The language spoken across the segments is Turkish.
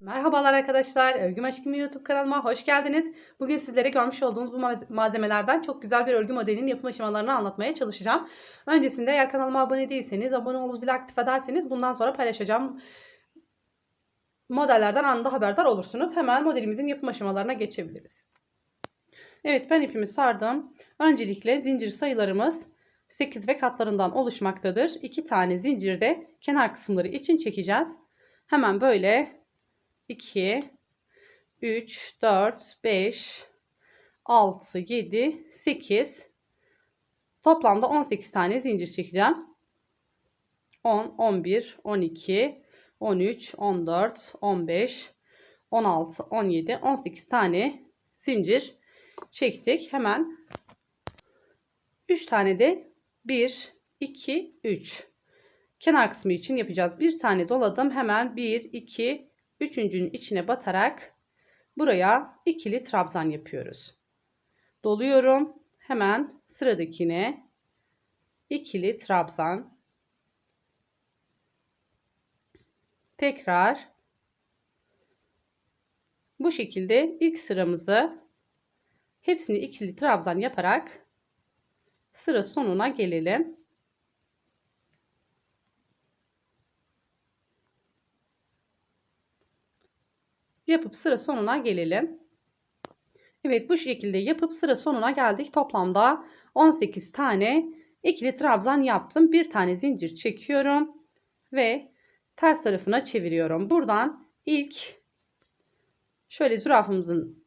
Merhabalar arkadaşlar, Örgüm Aşkım YouTube kanalıma hoş geldiniz. Bugün sizlere görmüş olduğunuz bu ma- malzemelerden çok güzel bir örgü modelinin yapım aşamalarını anlatmaya çalışacağım. Öncesinde eğer kanalıma abone değilseniz, abone olup zili aktif ederseniz bundan sonra paylaşacağım modellerden anında haberdar olursunuz. Hemen modelimizin yapım aşamalarına geçebiliriz. Evet ben ipimi sardım. Öncelikle zincir sayılarımız 8 ve katlarından oluşmaktadır. 2 tane zincirde kenar kısımları için çekeceğiz. Hemen böyle 2, 3, 4, 5, 6, 7, 8. Toplamda 18 tane zincir çekeceğim. 10, 11, 12, 13, 14, 15, 16, 17, 18 tane zincir çektik. Hemen 3 tane de 1, 2, 3. Kenar kısmı için yapacağız. Bir tane doladım. Hemen 1, 2, üçüncünün içine batarak buraya ikili trabzan yapıyoruz. Doluyorum. Hemen sıradakine ikili trabzan. Tekrar bu şekilde ilk sıramızı hepsini ikili trabzan yaparak sıra sonuna gelelim. yapıp sıra sonuna gelelim. Evet bu şekilde yapıp sıra sonuna geldik. Toplamda 18 tane ikili trabzan yaptım. Bir tane zincir çekiyorum ve ters tarafına çeviriyorum. Buradan ilk şöyle zürafımızın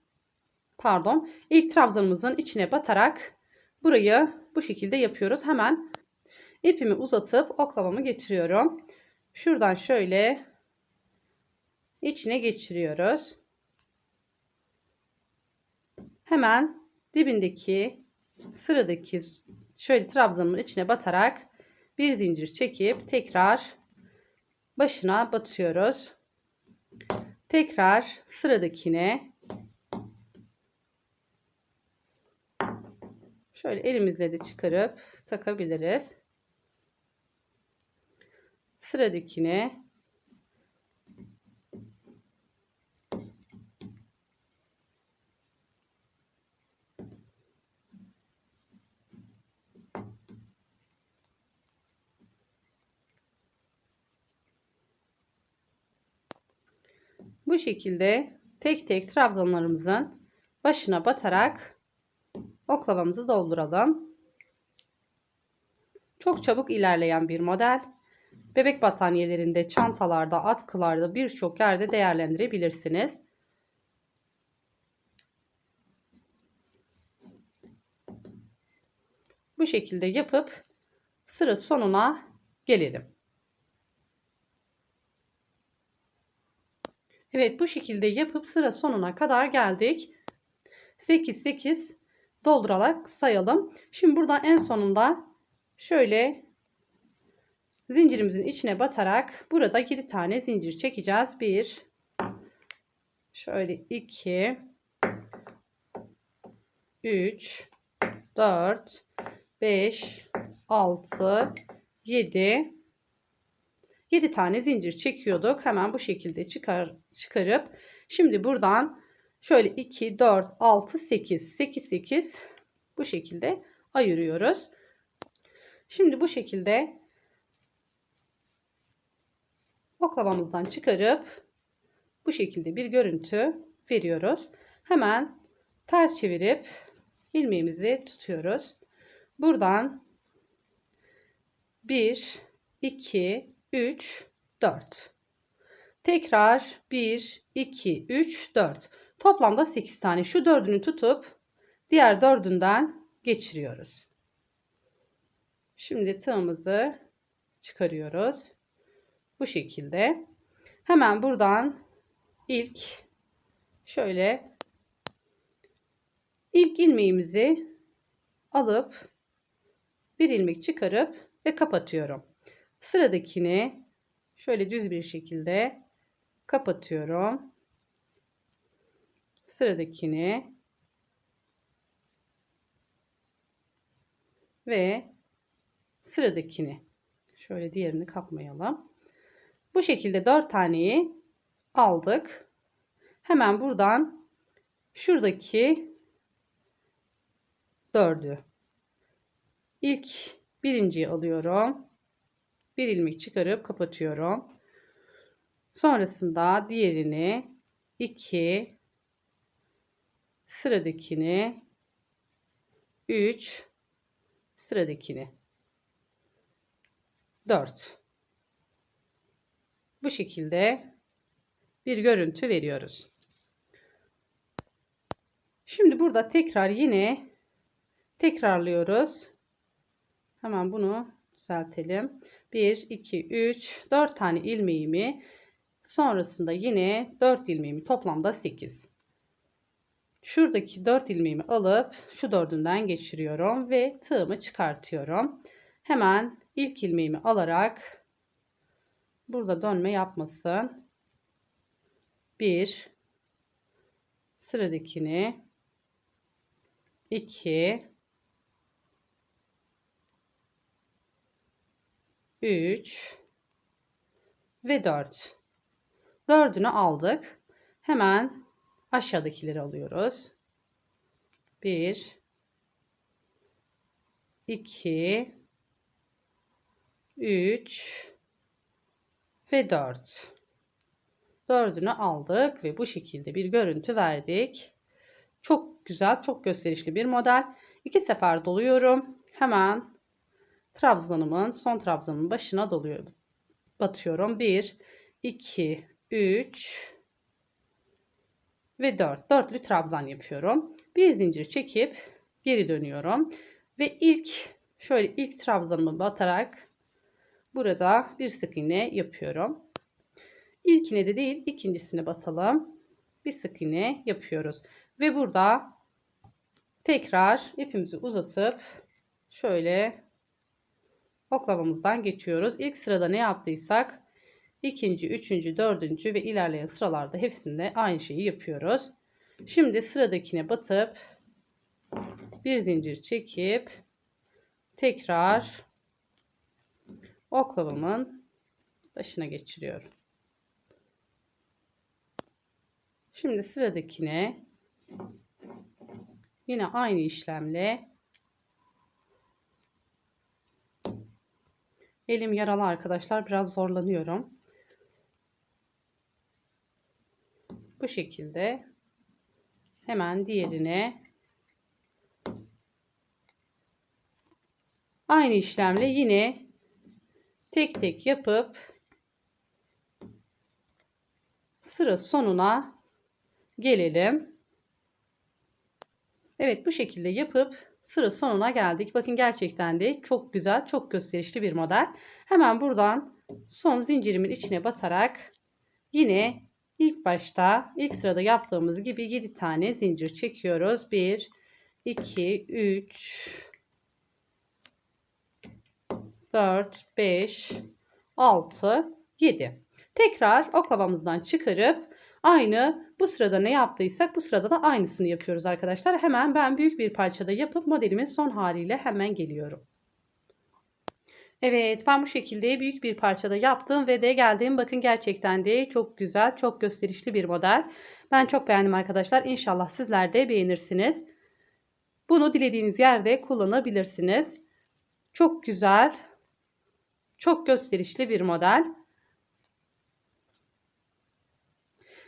pardon ilk trabzanımızın içine batarak burayı bu şekilde yapıyoruz. Hemen ipimi uzatıp oklavamı getiriyorum. Şuradan şöyle içine geçiriyoruz. Hemen dibindeki sıradaki şöyle trabzanımın içine batarak bir zincir çekip tekrar başına batıyoruz. Tekrar sıradakine şöyle elimizle de çıkarıp takabiliriz. Sıradakine Bu şekilde tek tek trabzanlarımızın başına batarak oklavamızı dolduralım. Çok çabuk ilerleyen bir model. Bebek battaniyelerinde, çantalarda, atkılarda birçok yerde değerlendirebilirsiniz. Bu şekilde yapıp sıra sonuna gelelim. Evet bu şekilde yapıp sıra sonuna kadar geldik. 8 8 doldurarak sayalım. Şimdi buradan en sonunda şöyle zincirimizin içine batarak burada 7 tane zincir çekeceğiz. 1 şöyle 2 3 4 5 6 7 7 tane zincir çekiyorduk. Hemen bu şekilde çıkar, çıkarıp şimdi buradan şöyle 2, 4, 6, 8, 8, 8 bu şekilde ayırıyoruz. Şimdi bu şekilde oklavamızdan çıkarıp bu şekilde bir görüntü veriyoruz. Hemen ters çevirip ilmeğimizi tutuyoruz. Buradan 1, 2, 3, 4. Tekrar 1, 2, 3, 4. Toplamda 8 tane. Şu dördünü tutup diğer dördünden geçiriyoruz. Şimdi tığımızı çıkarıyoruz. Bu şekilde. Hemen buradan ilk şöyle ilk ilmeğimizi alıp bir ilmek çıkarıp ve kapatıyorum. Sıradakini şöyle düz bir şekilde kapatıyorum. Sıradakini ve sıradakini şöyle diğerini kapmayalım. Bu şekilde 4 taneyi aldık. Hemen buradan şuradaki dördü ilk birinciyi alıyorum. Bir ilmek çıkarıp kapatıyorum. Sonrasında diğerini 2 sıradakini 3 sıradakini 4 bu şekilde bir görüntü veriyoruz. Şimdi burada tekrar yine tekrarlıyoruz. Hemen bunu düzeltelim. 1, 2, 3, 4 tane ilmeğimi sonrasında yine 4 ilmeğimi toplamda 8. Şuradaki 4 ilmeğimi alıp şu dördünden geçiriyorum ve tığımı çıkartıyorum. Hemen ilk ilmeğimi alarak burada dönme yapmasın. 1 sıradakini 2 3 ve 4. Dördünü aldık. Hemen aşağıdakileri alıyoruz. 1 2 3 ve 4. Dördünü aldık ve bu şekilde bir görüntü verdik. Çok güzel, çok gösterişli bir model. İki sefer doluyorum. Hemen trabzanımın, son trabzanımın başına doluyorum. Batıyorum. 1, 2, 3 ve 4. Dörtlü trabzan yapıyorum. Bir zincir çekip geri dönüyorum. Ve ilk şöyle ilk trabzanımı batarak burada bir sık iğne yapıyorum. İlkine de değil ikincisine batalım. Bir sık iğne yapıyoruz. Ve burada tekrar ipimizi uzatıp şöyle oklavamızdan geçiyoruz. İlk sırada ne yaptıysak ikinci, üçüncü, dördüncü ve ilerleyen sıralarda hepsinde aynı şeyi yapıyoruz. Şimdi sıradakine batıp bir zincir çekip tekrar oklavamın başına geçiriyorum. Şimdi sıradakine yine aynı işlemle elim yaralı arkadaşlar biraz zorlanıyorum. Bu şekilde hemen diğerine aynı işlemle yine tek tek yapıp sıra sonuna gelelim. Evet bu şekilde yapıp sıra sonuna geldik. Bakın gerçekten de çok güzel, çok gösterişli bir model. Hemen buradan son zincirimin içine batarak yine ilk başta ilk sırada yaptığımız gibi 7 tane zincir çekiyoruz. 1 2 3 4 5 6 7. Tekrar oklavamızdan çıkarıp Aynı bu sırada ne yaptıysak bu sırada da aynısını yapıyoruz arkadaşlar. Hemen ben büyük bir parçada yapıp modelimin son haliyle hemen geliyorum. Evet ben bu şekilde büyük bir parçada yaptım ve de geldim. Bakın gerçekten de çok güzel, çok gösterişli bir model. Ben çok beğendim arkadaşlar. İnşallah sizler de beğenirsiniz. Bunu dilediğiniz yerde kullanabilirsiniz. Çok güzel, çok gösterişli bir model.